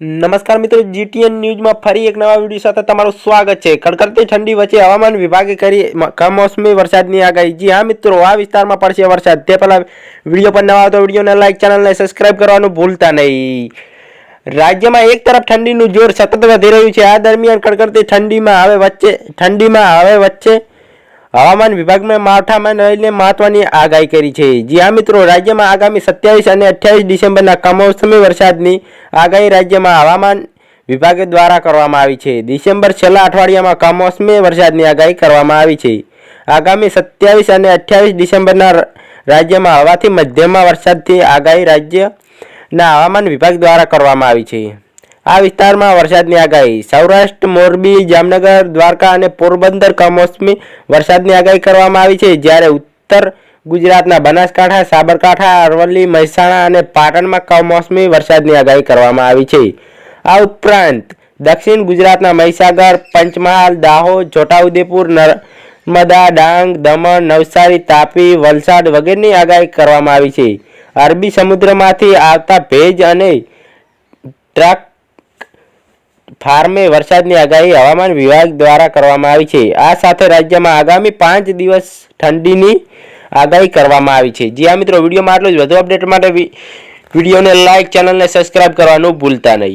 નમસ્કાર મિત્રો જીટીએન ન્યૂઝમાં ફરી એક નવા વીડિયો સાથે તમારું સ્વાગત છે. કડકડતી ઠંડી વચ્ચે હવામાન વિભાગે કરી કમોસમી વરસાદની આગાહી. જી હા મિત્રો, આ વિસ્તારમાં પડશે વરસાદ. તે પહેલાં વીડિયો પર નવા તો વિડીયોને લાઇક ચેનલને સબસ્ક્રાઇબ કરવાનું ભૂલતા નહીં. રાજ્યમાં એક તરફ ઠંડીનું જોર સતત વધી રહ્યું છે. આ દરમિયાન કડકડતી ઠંડીમાં હવે વચ્ચે, ઠંડીમાં હવે વચ્ચે હવામાન વિભાગને માવઠામાં લઈને મહત્વની આગાહી કરી છે. જી હા મિત્રો, રાજ્યમાં આગામી સત્યાવીસ અને અઠ્યાવીસ ડિસેમ્બરના કમોસમી વરસાદની આગાહી રાજ્યમાં હવામાન વિભાગ દ્વારા કરવામાં આવી છે. ડિસેમ્બર છેલ્લા અઠવાડિયામાં કમોસમી વરસાદની આગાહી કરવામાં આવી છે. આગામી સત્યાવીસ અને અઠ્યાવીસ ડિસેમ્બરના રાજ્યમાં હવાથી મધ્યમાં વરસાદથી આગાહી રાજ્યના હવામાન વિભાગ દ્વારા કરવામાં આવી છે. આ વિસ્તારમાં વરસાદની આગાહી. સૌરાષ્ટ્ર, મોરબી, જામનગર, દ્વારકા અને પોરબંદર કમોસમી વરસાદની આગાહી કરવામાં આવી છે. જ્યારે ઉત્તર ગુજરાતના બનાસકાંઠા, સાબરકાંઠા, અરવલ્લી, મહેસાણા અને પાટણમાં કમોસમી વરસાદની આગાહી કરવામાં આવી છે. આ ઉપરાંત દક્ષિણ ગુજરાતના મહીસાગર, પંચમહાલ, દાહોદ, છોટાઉદેપુર, નર્મદા, ડાંગ, દમણ, નવસારી, તાપી, વલસાડ વગેરેની આગાહી કરવામાં આવી છે. અરબી સમુદ્રમાંથી આવતા ભેજ અને ટ્રક ફાર્મે વરસાદની આગાહી હવામાન વિભાગ દ્વારા કરવામાં આવી છે. આ સાથે રાજ્યમાં આગામી પાંચ દિવસ ઠંડીની આગાહી કરવામાં આવી છે. જી આ મિત્રો, વિડીયોમાં આટલું જ. વધુ અપડેટ માટે વિડીયોને લાઇક ચેનલને સબસ્ક્રાઇબ કરવાનું ભૂલતા નહીં.